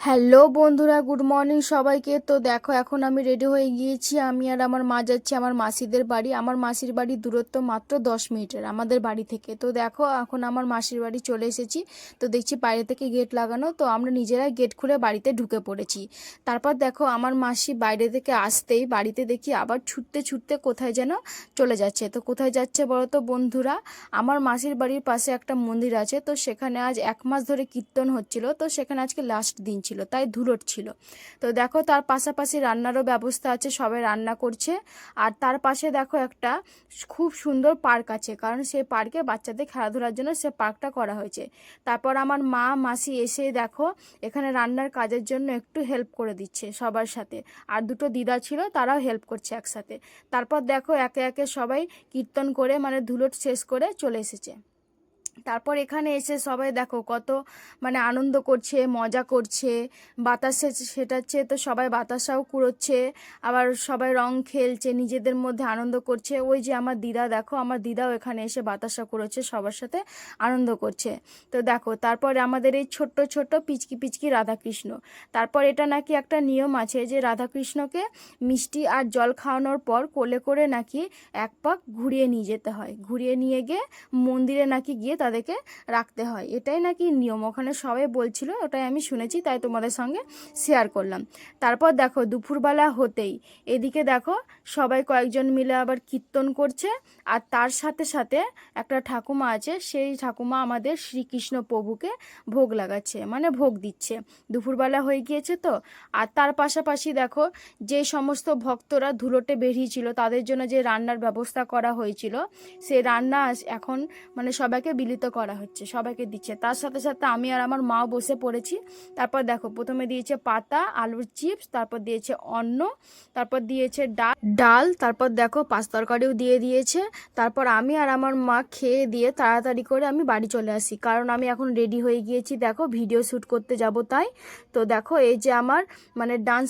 Hello বন্ধুরা, good morning সবাইকে। তো দেখো, এখন আমি রেডি হয়ে গিয়েছি। আমি আর আমার মা যাচ্ছি আমার মাসিদের বাড়ি। আমার মাসির বাড়ি দূরত্ব মাত্র দশ মিনিটের আমাদের বাড়ি থেকে। তো দেখো, এখন আমার মাসির বাড়ি চলে এসেছি। তো দেখছি বাইরে থেকে গেট লাগানো। তো আমরা নিজেরাই গেট খুলে বাড়িতে ঢুকে পড়েছি। তারপর দেখো, আমার মাসি বাইরে থেকে আসতেই বাড়িতে দেখি আবার ছুটতে ছুটতে কোথায় যেন চলে যাচ্ছে। তো কোথায় যাচ্ছে বলো তো বন্ধুরা, আমার মাসির বাড়ির পাশে একটা মন্দির আছে। তো সেখানে আজ এক মাস ধরে কীর্তন হচ্ছিল। তো সেখানে আজকে লাস্ট দিন ছিল, তাই ধুলোট ছিল। তো দেখো তার পাশাপাশি রান্নারও ব্যবস্থা আছে, সবাই রান্না করছে। আর তার পাশে দেখো একটা খুব সুন্দর পার্ক আছে, কারণ সেই পার্কে বাচ্চাদের খেলাধুলার জন্য সে পার্কটা করা হয়েছে। তারপর আমার মা, মাসি এসে দেখো এখানে রান্নার কাজের জন্য একটু হেল্প করে দিচ্ছে সবার সাথে। আর দুটো দিদা ছিল, তারাও হেল্প করছে একসাথে। তারপর দেখো একে একে সবাই কীর্তন করে মানে ধুলোট শেষ করে চলে এসেছে। তারপর এখানে এসে সবাই দেখো কত মানে আনন্দ করছে, মজা করছে, বাতাসে সেটাচ্ছে, তো সবাই বাতাসাও কুড়োচ্ছে, আবার সবাই রং খেলছে, নিজেদের মধ্যে আনন্দ করছে। ওই যে আমার দিদা, দেখো আমার দিদাও এখানে এসে বাতাসা কুড়োচ্ছে, সবার সাথে আনন্দ করছে। তো দেখো, তারপর আমাদের এই ছোট্ট ছোট্ট পিচকি পিচকি রাধাকৃষ্ণ। তারপর এটা নাকি একটা নিয়ম আছে যে রাধাকৃষ্ণকে মিষ্টি আর জল খাওয়ানোর পর কোলে করে নাকি এক পাক ঘুরিয়ে নিয়ে যেতে হয়। ঘুরিয়ে নিয়ে গিয়ে মন্দিরে নাকি গিয়ে তাদেরকে রাখতে হয়। এটাই নাকি নিয়ম। ওখানে সবাই বলছিল, ওটাই আমি শুনেছি, তাই তোমাদের সঙ্গে শেয়ার করলাম। তারপর দেখো, দুপুরবেলা হতেই। এদিকে দেখো, সবাই কয়েকজন মিলে আবার কীর্তন করছে। আর তার সাথে সাথে একটা ঠাকুমা আছে, সেই ঠাকুমা আমাদের শ্রীকৃষ্ণ প্রভুকে ভোগ লাগাচ্ছে মানে ভোগ দিচ্ছে। দুপুরবেলা হয়ে গিয়েছে তো। আর তার পাশাপাশি দেখো, যে সমস্ত ভক্তরা ধুলোটে বেরিয়েছিল, তাদের জন্য যে রান্নার ব্যবস্থা করা হয়েছিল সেই রান্না এখন মানে সবাইকে বিলিত করা হচ্ছে, সবাইকে দিচ্ছে। তার সাথে সাথে আমি আর আমার মাও বসে পড়েছি। তারপর দেখো, প্রথমে দিয়েছে পাতা, আলুর চিপস, তারপর দিয়েছে অন্ন, তারপর দিয়েছে ডাল ডাল, তারপর দেখো পাঁচ তরকারিও দিয়ে দিয়েছে। তারপর আমি আর আমার মা খেয়ে দিয়ে তাড়াতাড়ি করে আমি বাড়ি চলে আসি। কারণ আমি এখন রেডি হয়ে গিয়েছি, দেখো ভিডিও শ্যুট করতে যাব তাই। তো দেখো, এই যে আমার মানে ডান্স